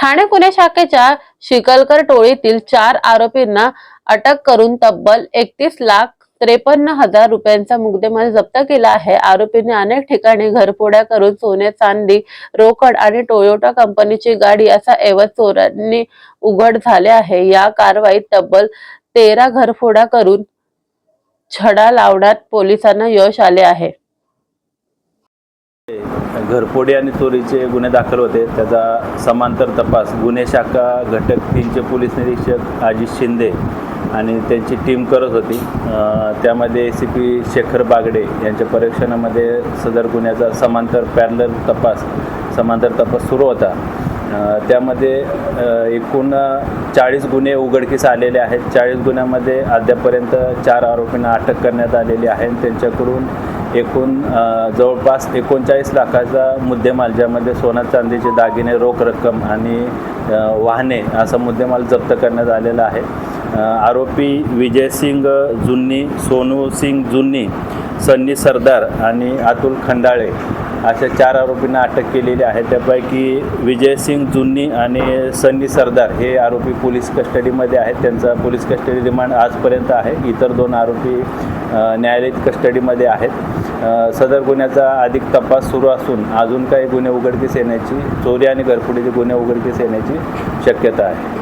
ठाणे गुन्हे शाखेच्या शिकलकर टोळीतील चार आरोपींना अटक करून तब्बल एकतीस लाख त्रेपन्न हजार रुपयांचा मुद्देमाल जप्त केला आहे. आरोपींनी अनेक ठिकाणी घरफोड्या करून सोने चांदी रोकड आणि टोयोटा कंपनीची गाडी असा ऐवज चोरांनी उघड झाले आहे. या कारवाईत तब्बल तेरा घरफोड्या करून छडा लावण्यात पोलिसांना यश आले आहे. घरफोडी आणि चोरीचे गुन्हे दाखल होते. त्याचा समांतर तपास गुन्हे शाखा घटक तीनचे पोलीस निरीक्षक अजित शिंदे आणि त्यांची टीम करत होती. त्यामध्ये A C P Shekhar Bagde यांच्या परीक्षणामध्ये सदर गुन्ह्याचा समांतर पॅरलर तपास समांतर तपास सुरू होता. त्यामध्ये एकूण चाळीस गुन्हे उघडकीस आलेले आहेत. चाळीस गुन्ह्यामध्ये अद्यापर्यंत चार आरोपींना अटक करण्यात आलेली आहे आणि त्यांच्याकडून एकूण जवळपास एकोणचाळीस लाखाचा मुद्देमाल ज्यामध्ये सोना चांदीचे दागिने रोख रक्कम आणि वाहने असा मुद्देमाल जप्त करण्यात आलेला आहे. आरोपी आरोपी विजयसिंग जुन्नी सोनू सिंग जुन्नी सन्नी सरदार आणि अतुल खंडाळे अशा चार आरोपींना अटक केलेली आहे. त्यापैकी विजयसिंग जुन्नी आणि सन्नी सरदार हे आरोपी पोलीस कस्टडीमध्ये आहेत. त्यांचा पोलीस कस्टडी रिमांड आजपर्यंत आहे. इतर दोन आरोपी न्यायालयीन कस्टडीमध्ये आहेत. सदर गुन्ह्याचा अधिक तपास सुरू असून अजून काही गुन्हे उघडकीस येण्याची चोरी आणि घरफोडीचे गुन्हे उघडकीस येण्याची शक्यता आहे.